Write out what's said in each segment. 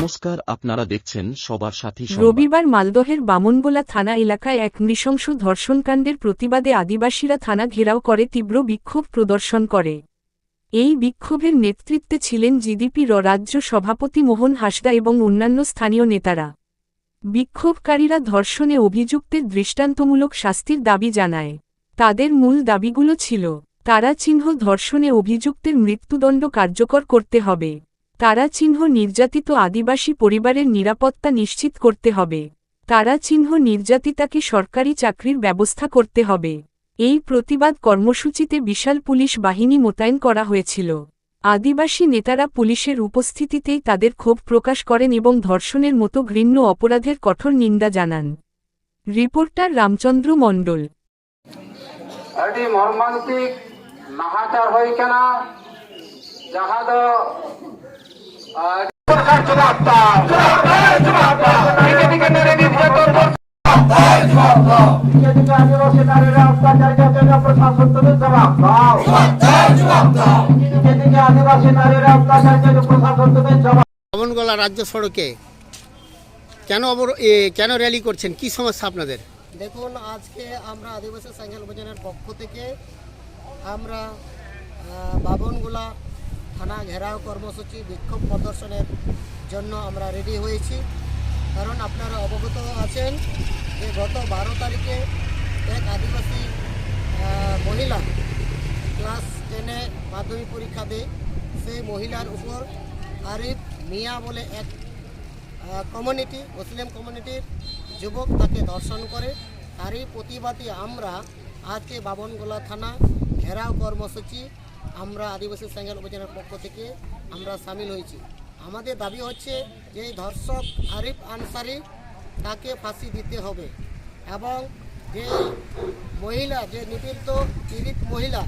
নমস্কার, আপনারা দেখছেন সবার সাথী রবিবার মালদহের বামনগোলা থানা এলাকায় এক নৃশংস ধর্ষণকাণ্ডের প্রতিবাদে আদিবাসীরা থানা ঘেরাও করে তীব্র বিক্ষোভ প্রদর্শন করে। এই বিক্ষোভের নেতৃত্বে ছিলেন জিডিপি র রাজ্য সভাপতি মোহন হাসদা এবং অন্যান্য স্থানীয় নেতারা। বিক্ষোভকারীরা ধর্ষণে অভিযুক্তের দৃষ্টান্তমূলক শাস্তির দাবি জানায়। তাদের মূল দাবিগুলো ছিল, তারা চিহ্ন ধর্ষণে অভিযুক্তের মৃত্যুদণ্ড কার্যকর করতে হবে। তারা চিহ্ন নির্যাতিত আদিবাসী পরিবারের নিরাপত্তা নিশ্চিত করতে হবে। তারা চিহ্ন নির্যাতিতাকে সরকারি চাকরির ব্যবস্থা করতে হবে। এই প্রতিবাদ কর্মসূচিতে বিশাল পুলিশ বাহিনী মোতায়েন করা হয়েছিল। আদিবাসী নেতারা পুলিশের উপস্থিতিতেই তাদের ক্ষোভ প্রকাশ করেন এবং ধর্ষণের মতো ঘৃণ্য অপরাধের কঠোর নিন্দা জানান। রিপোর্টার রামচন্দ্র মণ্ডল। মর্মান্তিক, নাহাচার হয় কেনা যাহা রাজ্য সড়কে কেন কেন র্যালি করছেন? কি সমস্যা আপনাদের? দেখুন, আজকে আমরা আদিবাসী সাইকেল পক্ষ থেকে আমরা বাবনগোলা থানা ঘেরাও কর্মসূচি বিক্ষোভ প্রদর্শনের জন্য আমরা রেডি হয়েছি। কারণ আপনারা অবগত আছেন যে গত বারো তারিখে এক আদিবাসী মহিলা ক্লাস টেনে মাধ্যমিক পরীক্ষা দেয়। সেই মহিলার উপর আরিফ মিয়া বলে এক কমিউনিটি মুসলিম কমিউনিটির যুবক তাকে দর্শন করে। তারই প্রতিবাদে আমরা আজকে বাবনগোলা থানা ঘেরাও কর্মসূচি আমরা আদিবাসী স্যাঙ্গেল অভিযানের পক্ষ থেকে আমরা সামিল হয়েছি। আমাদের দাবি হচ্ছে যে ধর্ষক আরিফ আনসারি তাকে ফাঁসি দিতে হবে এবং যে মহিলা, যে নিপীড়িত পীড়িত মহিলা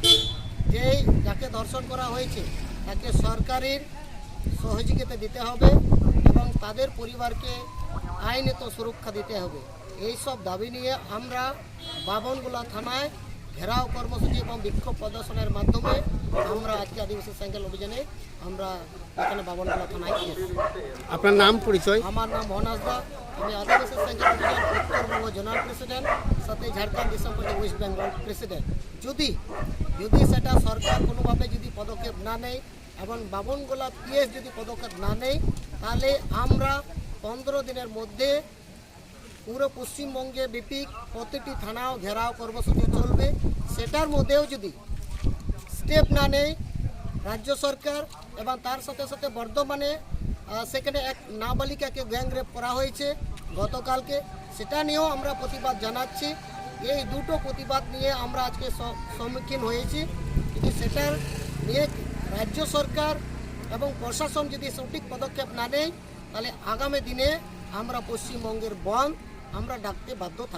যেই যাকে ধর্ষণ করা হয়েছে, তাকে সরকারের সহযোগিতা দিতে হবে এবং তাদের পরিবারকে আইনত সুরক্ষা দিতে হবে। এই সব দাবি নিয়ে আমরা বাবনগুলা থানায় ঘেরাও কর্মসূচি এবং বিক্ষোভ প্রদর্শনের মাধ্যমে আমরা আজকে আদিবাসী সাইকেল অভিযানে আমরা এখানে বাবনগোলা থানায় আপনার নাম পরিচয়? আমার নাম মোহন হাসদা। আমি আদিবাসী সাইকেল অভিযান উত্তরবঙ্গ জোনাল প্রেসিডেন্ট সাথে Jharkhand December West Bengal president. যদি যদি সেটা সরকার কোনোভাবে যদি পদক্ষেপ না নেয় এবং বাবনগোলা পিএস যদি পদক্ষেপ না নেয় তাহলে আমরা পনেরো দিনের মধ্যে পুরো পশ্চিমবঙ্গে বিপিক প্রতিটি থানাও ঘেরাও কর্মসূচি চলবে। সেটার মধ্যেও যদি স্টেপ না নেয় রাজ্য সরকার এবং তার সাথে সাথে বর্ধমানে সেখানে এক নাবালিকাকে গ্যাং রেপ করা হয়েছে গতকালকে। সেটা নিয়েও আমরা প্রতিবাদ জানাচ্ছি। এই দুটো প্রতিবাদ নিয়ে আমরা আজকে সম্মুখীন হয়েছি। কিন্তু সেটার নিয়ে রাজ্য সরকার এবং প্রশাসন যদি সঠিক পদক্ষেপ না নেয়, তাহলে আগামী দিনে আমরা পশ্চিমবঙ্গের বন্ধ আমরা ডাকতে বাধ্য থাকব